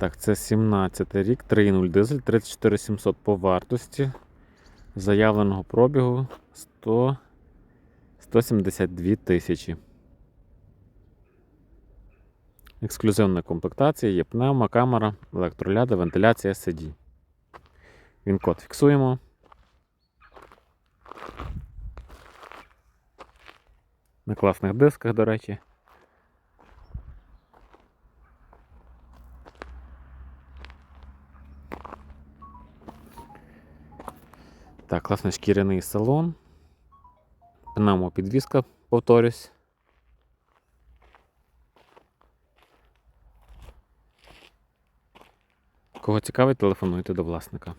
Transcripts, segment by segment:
Так, це 17 рік, 3.0 дизель, 34700 по вартості. Заявленого пробігу 100, 172 тисячі. Ексклюзивна комплектація, є пневма, камера, електроляди, вентиляція CD. Він код фіксуємо. На класних дисках, до речі. Так, класний шкіряний салон. Пневмопідвізка, повторюсь. Кого цікавить, телефонуйте до власника.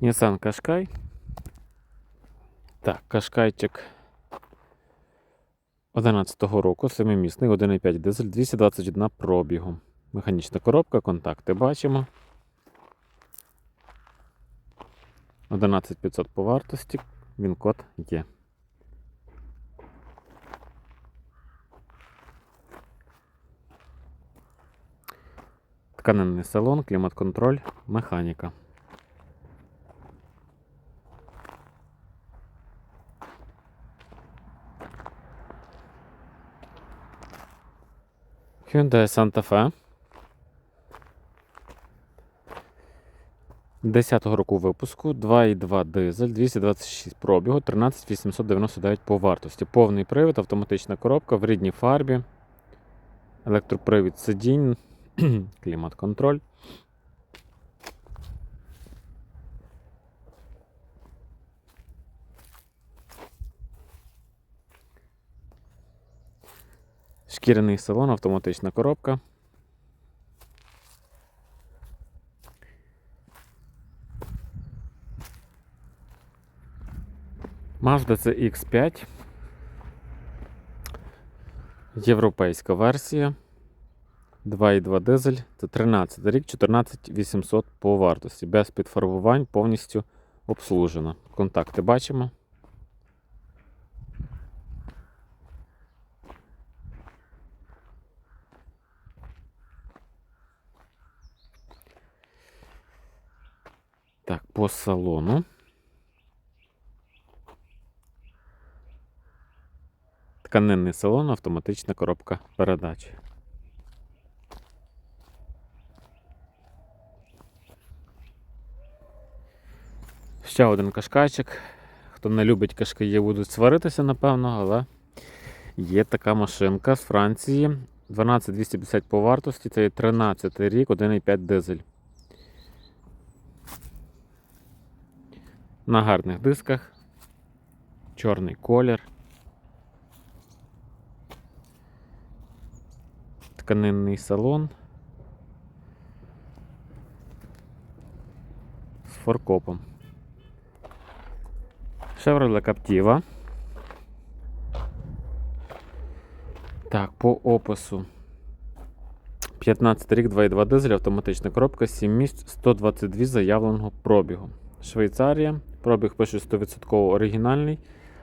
Nissan Qashqai. Так, Кашкайчик 11-го року, семимісний, 1,5 дизель, 221 пробігу. Механічна коробка, контакти бачимо. 11500 по вартості, він код є. Тканинний салон, клімат-контроль, механіка. Hyundai Santa Fe. 10-го року випуску, 2,2 дизель, 226 пробігу, 13899 по вартості. Повний привід, автоматична коробка в рідній фарбі, електропривід сидінь, клімат-контроль. Шкіряний салон, автоматична коробка. Mazda CX5. Європейська версія. 2,2 дизель. Це 13 рік, 14800 по вартості. Без підфарбувань, повністю обслужена. Контакти бачимо. Так, по салону. Тканинний салон, автоматична коробка передач. Ще один кашкайчик. Хто не любить кашкаї, будуть сваритися, напевно, але є така машинка з Франції. 12250 по вартості, це є 13 рік, 1,5 дизель. На гарних дисках. Чорний колір. Тканинний салон з форкопом. Chevrolet Captiva. Так, по опису. 15 рік, 2,2 дизель, автоматична коробка, 7 місць, 122 заявленого пробігу. Швейцарія. Пробіг пише 100% оригінальний.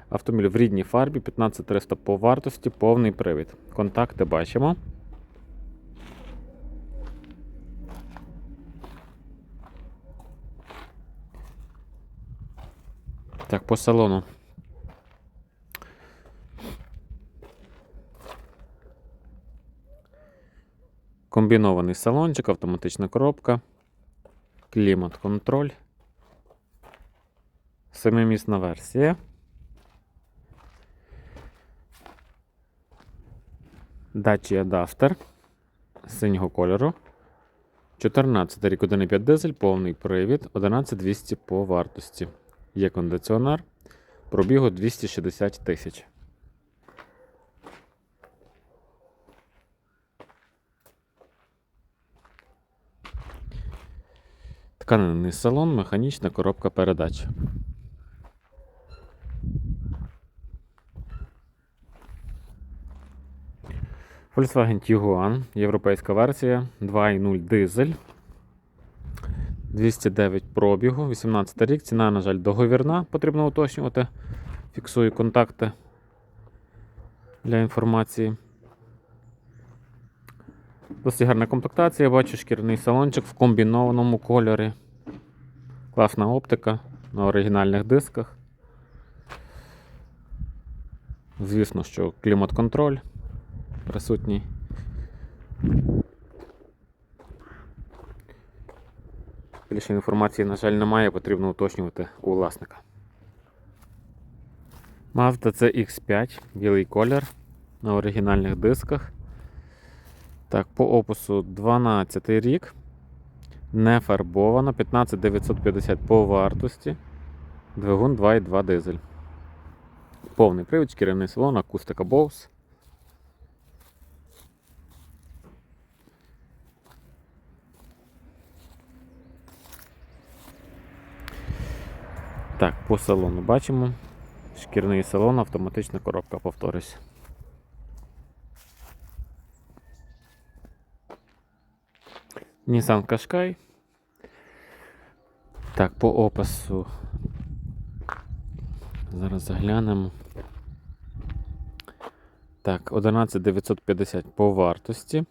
Автомобіль в рідній фарбі, 15300 по вартості, повний привід. Контакти бачимо. Так, по салону. Комбінований салончик, автоматична коробка, клімат-контроль, семимісна версія. Дачі адаптер синього кольору. 14 рік 1,5 дизель, повний привід, 11200 по вартості. Є кондиціонер, пробігу 260 тисяч. Тканинний салон, механічна коробка передач. Volkswagen Tiguan, європейська версія, 2.0 дизель. 209 пробігу, 18 рік. Ціна, на жаль, договірна, потрібно уточнювати. Фіксую контакти для інформації. Досить гарна комплектація, бачу шкіряний салончик в комбінованому кольорі. Класна оптика на оригінальних дисках. Звісно, що клімат-контроль присутній. Більше інформації, на жаль, немає, потрібно уточнювати у власника. Mazda CX5, білий колір на оригінальних дисках. Так, по опису 12 рік. Не фарбовано, 15950 по вартості. Двигун 2.2 дизель. Повний привід, шкіряний салон, акустика Bose. Так, по салону бачимо. Шкірний салон, автоматична коробка, повторюсь. Nissan Qashqai. Так, по опису. Зараз заглянемо. Так, 11950 по вартості.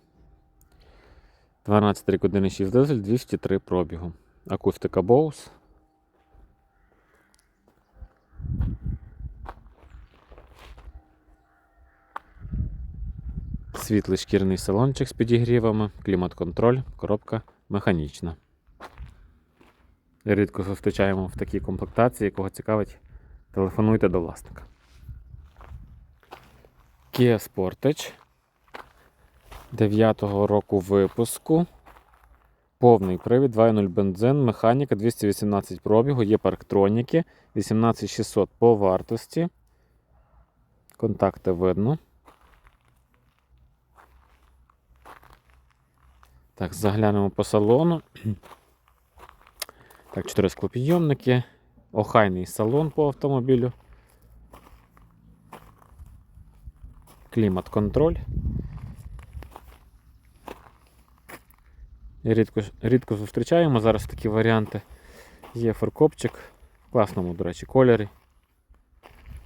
12 рік 1,6 дизель, 203 пробігу. Акустика Bose. Світлий шкірний салончик з підігрівами, клімат-контроль, коробка механічна. Рідко зустрічаємо в такій комплектації, кого цікавить, телефонуйте до власника. Kia Sportage 9-го року випуску. Повний привід, 2.0 бензин, механіка 218 пробігу, є парктроніки, 18600 по вартості. Контакти видно. Так, заглянемо по салону. Так, 4 склопідйомники, охайний салон по автомобілю. Клімат-контроль. Рідко, рідко зустрічаємо зараз такі варіанти. Є фаркопчик в класному, до речі, кольорі.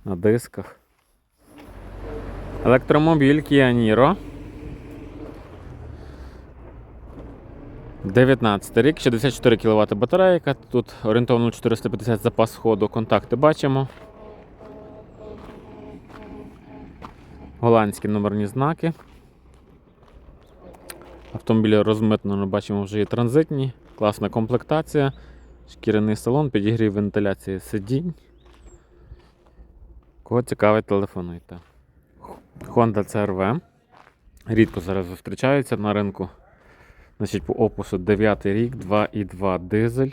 На дисках. Електромобіль Kia Niro. 19 рік, 64 кВт батарейка. Тут орієнтовно 450 запас ходу. Контакти бачимо. Голландські номерні знаки. Автомобілі розмитнено, бачимо, вже є транзитні, класна комплектація, шкіряний салон, підігрів вентиляції сидінь. Кого цікавить, телефонуйте. Honda CRV. Рідко зараз зустрічаються на ринку. Значить, по опису 9 рік, 2,2 дизель.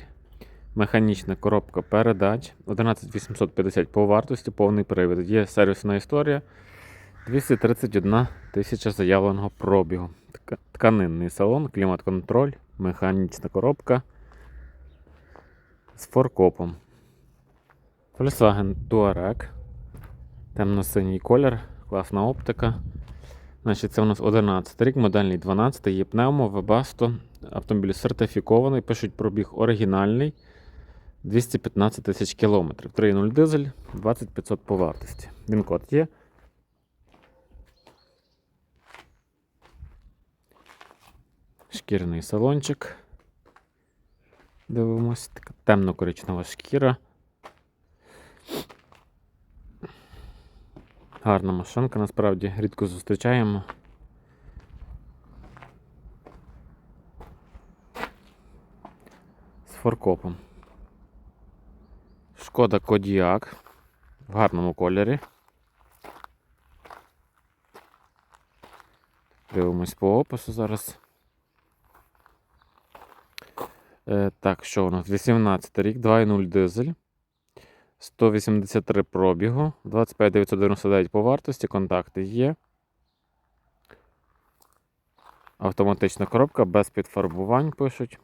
Механічна коробка передач. 11850 по вартості, повний привід. Є сервісна історія. 231 тисяча заявленого пробігу. Тканинний салон, клімат-контроль, механічна коробка з форкопом. Volkswagen Touareg. Темно-синій колір, класна оптика. Значить, це у нас 11 рік, модельний 12, є пневмо, Webasto. Автомобіль сертифікований, пишуть пробіг оригінальний. 215 тисяч кілометрів. 3.0 дизель, 2500 по вартості. Він код є. Шкіряний салончик. Дивимось, така темно-коричнева шкіра. Гарна машинка, насправді рідко зустрічаємо. З форкопом. Шкода Кодіак в гарному кольорі. Дивимось по опису зараз. Е, Так, що у нас? 18 рік, 2.0 дизель. 183 пробігу, 25 999 по вартості, контакти є. Автоматична коробка без підфарбувань пишуть.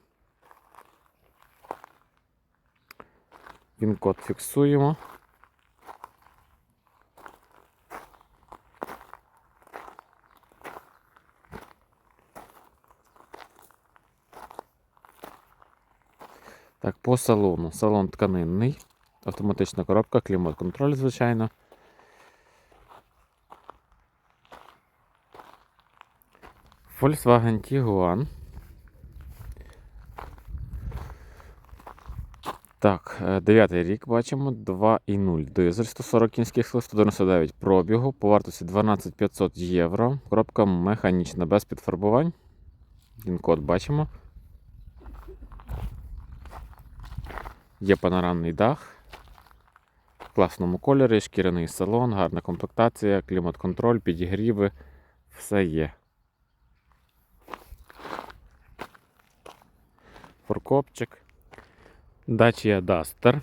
Він код фіксуємо. Так, по салону. Салон тканинний. Автоматична коробка, клімат-контроль, звичайно. Volkswagen Tiguan. Так, е, дев'ятий рік бачимо 2,0 дизель, 140 кінських сил, 199 пробігу, по вартості 12500 євро. Коробка механічна, без підфарбувань. Він код бачимо. Є панорамний дах. Класному кольорі, шкіряний салон, гарна комплектація, клімат-контроль, підігріви. Все є. Форкопчик. Dacia Duster.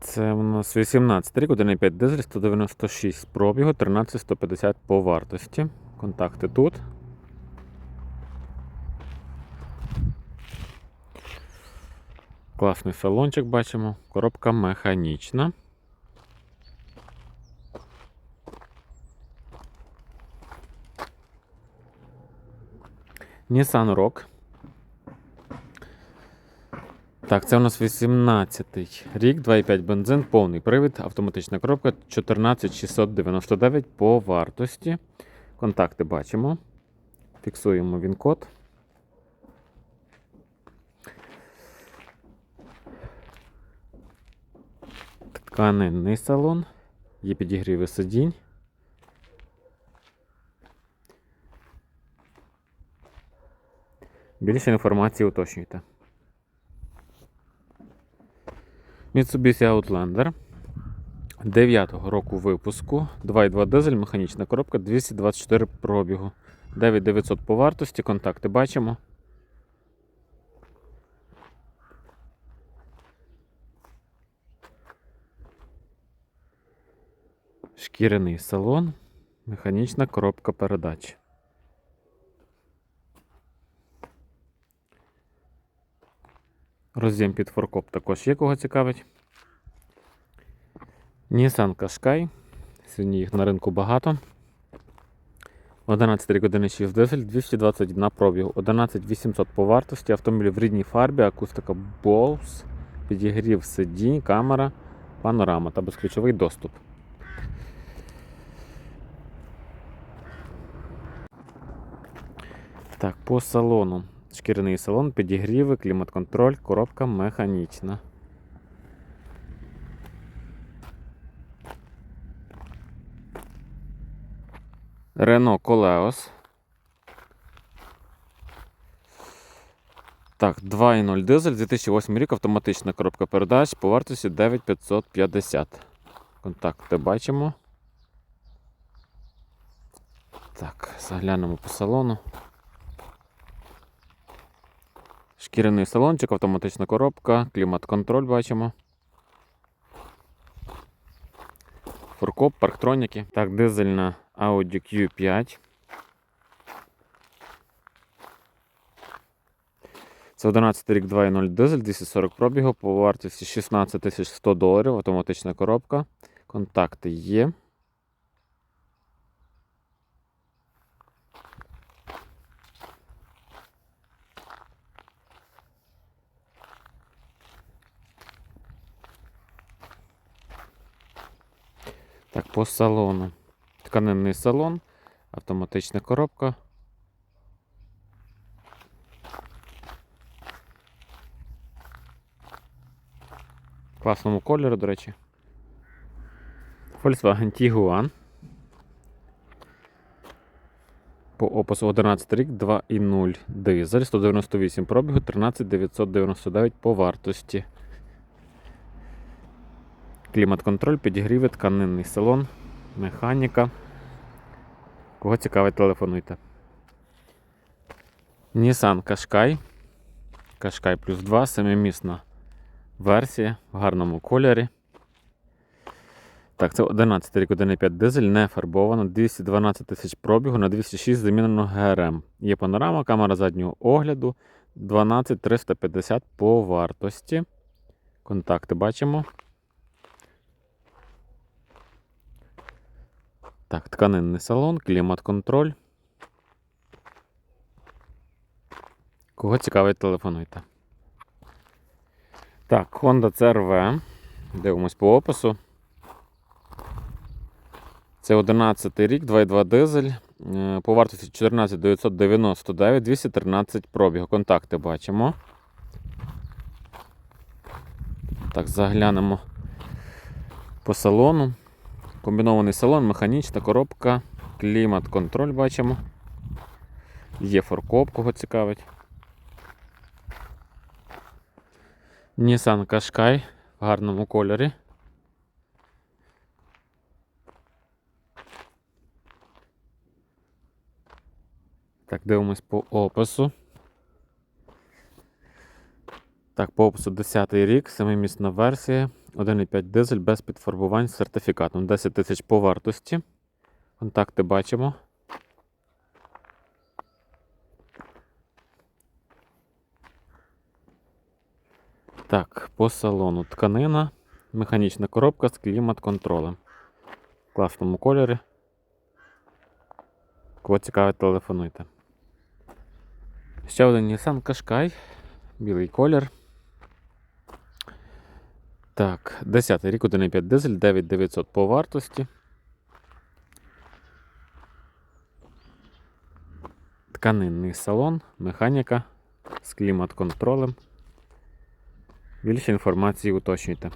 Це у нас 18 рік, 1,5 дизель, 196 пробігу, 13150 по вартості. Контакти тут. Класний салончик бачимо. Коробка механічна. Nissan Rock. Так, це у нас 18 рік, 2,5 бензин, повний привід, автоматична коробка 14699 по вартості. Контакти бачимо. Фіксуємо він Тканинний салон. Є підігріви сидінь. Більше інформації уточнюйте. Mitsubishi Outlander 9-го року випуску. 2,2 дизель, механічна коробка, 224 пробігу. 9900 по вартості, контакти бачимо. Шкіряний салон, механічна коробка передач. Роз'єм під форкоп також є кого цікавить. Nissan Qashqai. Сьогодні їх на ринку багато. 11 години 6 дизель, 221 пробігу, 11800 по вартості, автомобіль в рідній фарбі, акустика Bose, підігрів сидінь, камера, панорама та безключовий доступ. Так, по салону. Шкіряний салон, підігріви, клімат-контроль, коробка механічна. Renault Koleos. Так, 2.0 дизель, 2008 рік, автоматична коробка передач по вартості 9550. Контакти бачимо. Так, заглянемо по салону. Шкіряний салончик, автоматична коробка, клімат-контроль бачимо. Фуркоп, парктроніки. Так, дизельна Audi Q5. Це 11 рік 2.0 дизель, 240 пробігу по вартості 16 100 доларів, автоматична коробка. Контакти є. Так, по салону. Тканинний салон, автоматична коробка. Класному кольорі, до речі. Volkswagen Tiguan. По опису 11 рік, 2,0 дизель, 198 пробігу, 13 999 по вартості. Клімат-контроль, підігріви, тканинний салон, механіка. Кого цікавить, телефонуйте. Nissan Qashqai. Qashqai плюс 2, семимісна версія в гарному кольорі. Так, це 11 рік 1,5 дизель, не фарбовано, 212 тисяч пробігу на 206 замінено ГРМ. Є панорама, камера заднього огляду, 12350 по вартості. Контакти бачимо. Так, тканинний салон, клімат-контроль. Кого цікавить, телефонуйте. Так, Honda CRV. Дивимось по опису. Це 11 рік, 2,2 дизель. е, По вартості 14 999, 213 пробігу. Контакти бачимо. Так, заглянемо по салону. Комбінований салон, механічна коробка, клімат-контроль бачимо. Є форкоп, кого цікавить. Nissan Qashqai в гарному кольорі. Так, дивимось по опису. Так, по опису 10 рік, семимісна версія, 1,5 дизель без підфарбувань з сертифікатом. 10 тисяч по вартості. Контакти бачимо. Так, по салону тканина, механічна коробка з клімат-контролем. В класному кольорі. Кого цікавить, телефонуйте. Ще один Nissan Qashqai, білий колір. Так, 10 рік, 1,5 дизель, 9900 по вартості. Тканинний салон, механіка з клімат-контролем. Більше інформації уточнюйте.